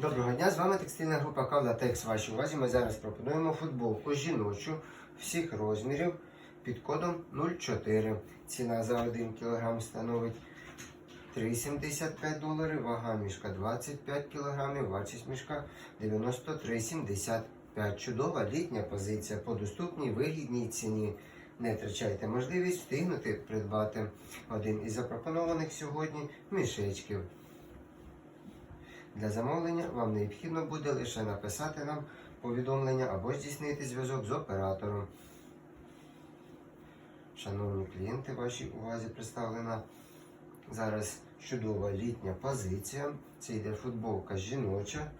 Доброго дня, з вами текстильна група Кавла Текс. Вашій увазі ми зараз пропонуємо футболку жіночу всіх розмірів під кодом 04. Ціна за 1 кг становить 3,75 доларів, вага мішка 25 кг, вартість мішка 93,75. Чудова літня позиція по доступній вигідній ціні. Не втрачайте можливість встигнути придбати один із запропонованих сьогодні мішечків. Для замовлення вам необхідно буде лише написати нам повідомлення або здійснити зв'язок з оператором. Шановні клієнти, вашій увазі представлена зараз чудова літня позиція. Це йде футболка жіноча.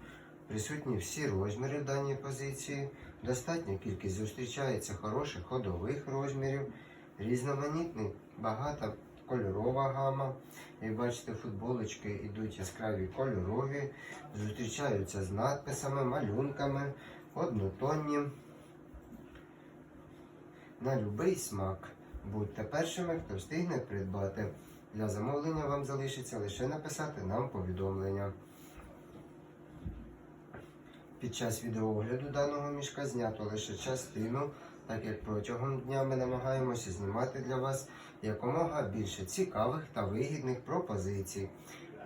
Присутні всі розміри в даній позиції. Достатня кількість зустрічається хороших ходових розмірів, різноманітний, багата кольорова гама. Як бачите, футболочки йдуть яскраві кольорові, зустрічаються з надписами, малюнками, однотонні. На будь-який смак. Будьте першими, хто встигне придбати. Для замовлення вам залишиться лише написати нам повідомлення. Під час відеоогляду даного мішка знято лише частину, так як протягом дня ми намагаємося знімати для вас якомога більше цікавих та вигідних пропозицій.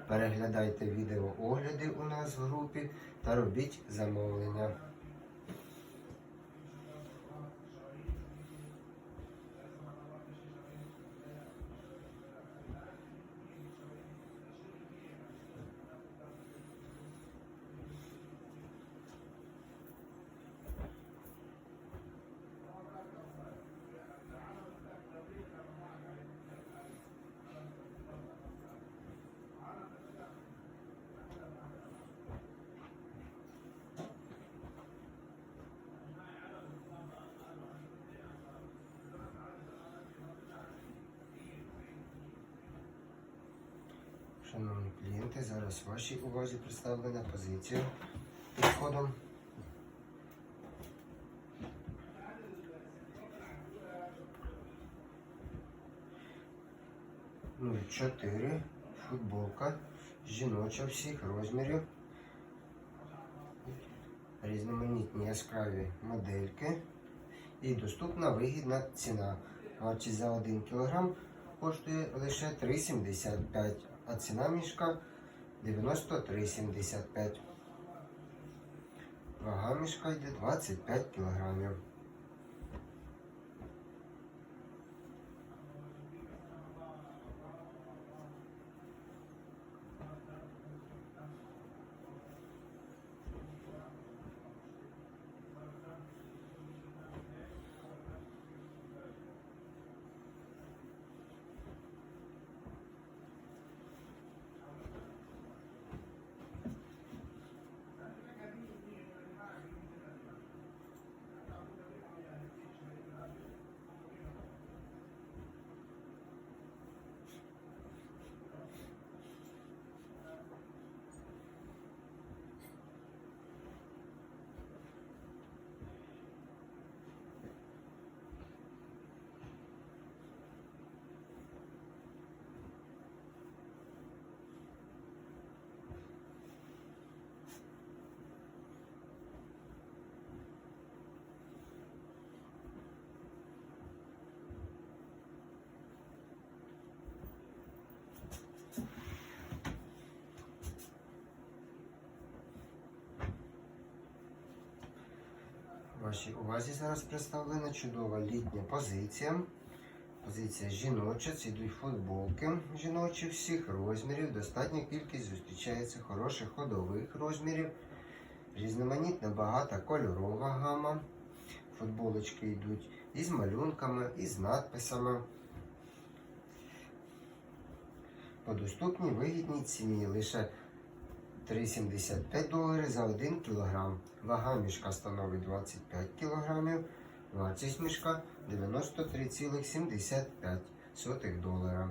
Переглядайте відеоогляди у нас в групі та робіть замовлення. Шановні клієнти, зараз вашій увазі представлена позиція під кодом. Ну, 4 футболка жіноча всіх розмірів. Різноманітні яскраві модельки. І доступна вигідна ціна. Вартість за 1 кг коштує лише 3,75, а ціна мішка 93,75. Вага мішка йде 25 кг. Вашій увазі зараз представлена чудова літня позиція. Позиція жіноча, йдуть футболки жіночі всіх розмірів. Достатня кількість зустрічається хороших ходових розмірів. Різноманітна багата кольорова гама. Футболочки йдуть із малюнками, із надписами. По доступній вигідній ціні лише 3,75 долари за 1 кг. Вага мішка становить 25 кг. Вартість мішка 93,75 долара.